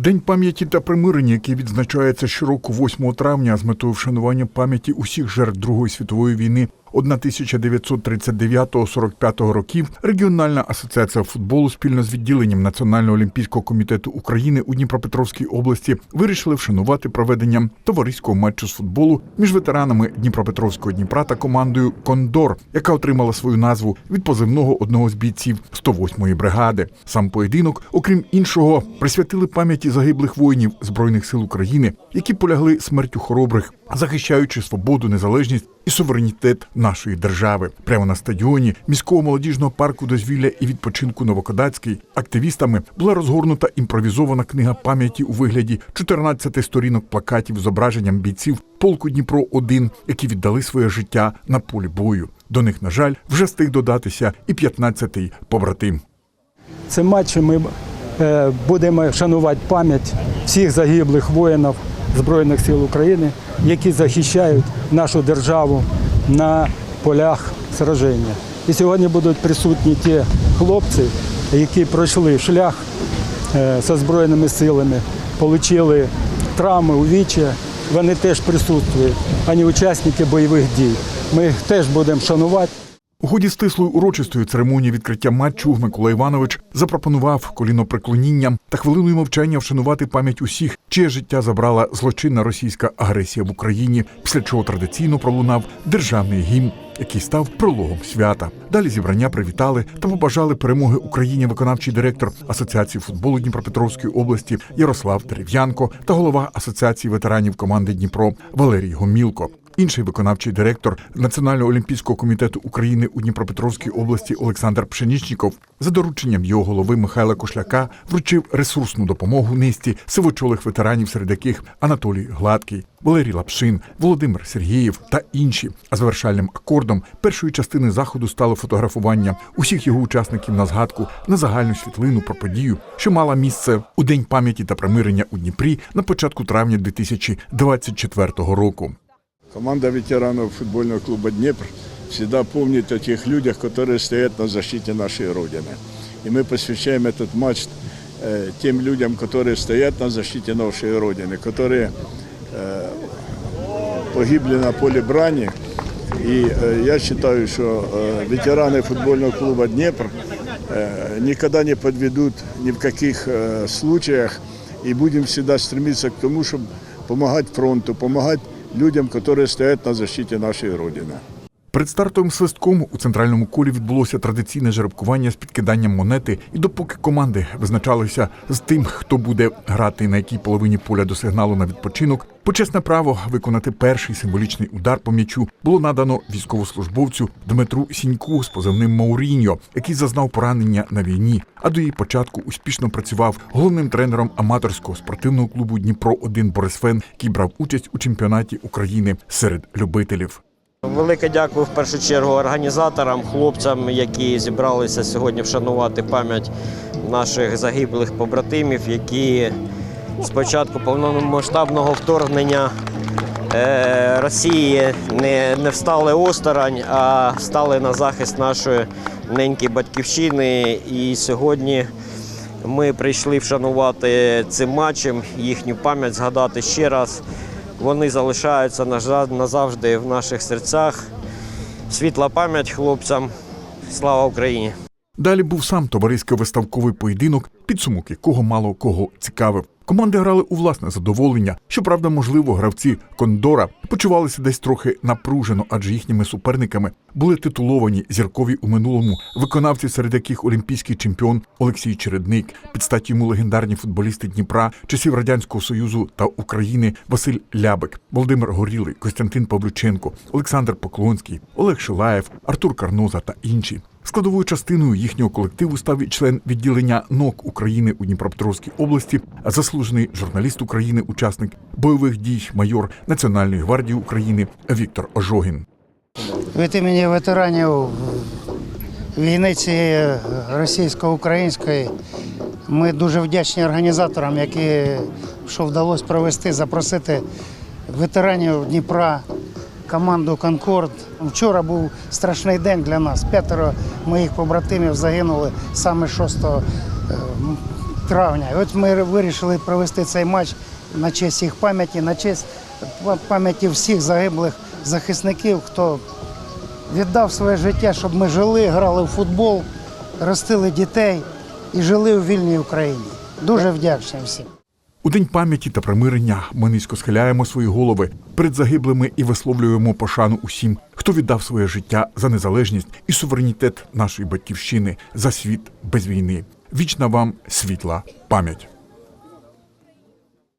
День пам'яті та примирення, який відзначається щороку 8 травня з метою вшанування пам'яті усіх жертв Другої світової війни 1939-45 років, регіональна асоціація футболу спільно з відділенням Національного олімпійського комітету України у Дніпропетровській області вирішили вшанувати проведенням товариського матчу з футболу між ветеранами Дніпропетровського Дніпра та командою Кондор, яка отримала свою назву від позивного одного з бійців 108-ї бригади. Сам поєдинок, окрім іншого, присвятили пам'яті загиблих воїнів збройних сил України, які полягли смертю хоробрих, захищаючи свободу, незалежність і суверенітет нашої держави. Прямо на стадіоні міського молодіжного парку дозвілля і відпочинку Новокодацький активістами була розгорнута імпровізована книга пам'яті у вигляді 14 сторінок плакатів з зображенням бійців полку Дніпро 1 які віддали своє життя на полі бою. До них, на жаль, вже встиг додатися і 15-й побратим. Цим матчем ми е, будемо шанувати пам'ять всіх загиблих воїнів Збройних сил України, які захищають нашу державу на полях сраження. І сьогодні будуть присутні ті хлопці, які пройшли шлях е, зі Збройними силами, отримали травми, увіччя. Вони теж присутствують, ані учасники бойових дій. Ми їх теж будемо шанувати. У ході стислої урочистої церемонії відкриття матчу Микола Іванович запропонував колінопреклонінням та хвилиною мовчання вшанувати пам'ять усіх, чиє життя забрала злочинна російська агресія в Україні, після чого традиційно пролунав державний гімн, який став прологом свята. Далі зібрання привітали та побажали перемоги Україні виконавчий директор Асоціації футболу Дніпропетровської області Ярослав Дерев'янко та голова Асоціації ветеранів команди Дніпро Валерій Гомілко. Інший виконавчий директор Національного олімпійського комітету України у Дніпропетровській області Олександр Пшенічніков за дорученням його голови Михайла Кошляка вручив ресурсну допомогу низці сивочолих ветеранів, серед яких Анатолій Гладкий, Валерій Лапшин, Володимир Сергієв та інші. А завершальним акордом першої частини заходу стало фотографування усіх його учасників на згадку на загальну світлину про подію, що мала місце у день пам'яті та примирення у Дніпрі на початку травня 2024 року. Команда ветеранов футбольного клуба «Днепр» всегда помнит о тех людях, которые стоят на защите нашей Родины. И мы посвящаем этот матч э, тем людям, которые стоят на защите нашей Родины, которые э, погибли на поле брани. И э, я считаю, что э, ветераны футбольного клуба «Днепр» э, никогда не подведут ни в каких э, случаях. И будем всегда стремиться к тому, чтобы помогать фронту, помогать людям, которые стоят на защите нашей Родины. Перед стартовим свистком у центральному колі відбулося традиційне жеребкування з підкиданням монети, і допоки команди визначалися з тим, хто буде грати на якій половині поля до сигналу на відпочинок, почесне право виконати перший символічний удар по м'ячу було надано військовослужбовцю Дмитру Сіньку з позивним Мауріньо, який зазнав поранення на війні. А до її початку успішно працював головним тренером аматорського спортивного клубу Дніпро 1 Борисфен, який брав участь у чемпіонаті України серед любителів. Велике дякую в першу чергу організаторам, хлопцям, які зібралися сьогодні вшанувати пам'ять наших загиблих побратимів, які з початку повномасштабного вторгнення е, Росії не, не встали осторонь, а стали на захист нашої неньки батьківщини. І сьогодні ми прийшли вшанувати цим матчем їхню пам'ять, згадати ще раз. Вони залишаються назавжди в наших серцях. Світла пам'ять хлопцям. Слава Україні! Далі був сам товариський виставковий поєдинок, підсумок якого мало кого цікавив. Команди грали у власне задоволення. Щоправда, можливо, гравці Кондора почувалися десь трохи напружено, адже їхніми суперниками були титуловані зіркові у минулому виконавці, серед яких олімпійський чемпіон Олексій Чередник, під стать йому легендарні футболісти Дніпра, часів радянського союзу та України Василь Лябик, Володимир Горілий, Костянтин Павлюченко, Олександр Поклонський, Олег Шилаєв, Артур Карноза та інші. Складовою частиною їхнього колективу став і член відділення НОК України у Дніпропетровській області, заслужений журналіст України, учасник бойових дій, майор Національної гвардії України Віктор Ожогін. Від імені ветеранів війни цієї російсько-української ми дуже вдячні організаторам, які що вдалося провести, запросити ветеранів Дніпра, команду Конкорд. Вчора був страшний день для нас. П'ятеро моїх побратимів загинули саме 6 е, травня. І от ми вирішили провести цей матч на честь їх пам'яті, на честь пам'яті всіх загиблих захисників, хто віддав своє життя, щоб ми жили, грали в футбол, ростили дітей і жили у вільній Україні. Дуже вдячний всім. У день пам'яті та примирення ми низько схиляємо свої голови перед загиблими і висловлюємо пошану усім, хто віддав своє життя за незалежність і суверенітет нашої батьківщини за світ без війни. Вічна вам світла пам'ять.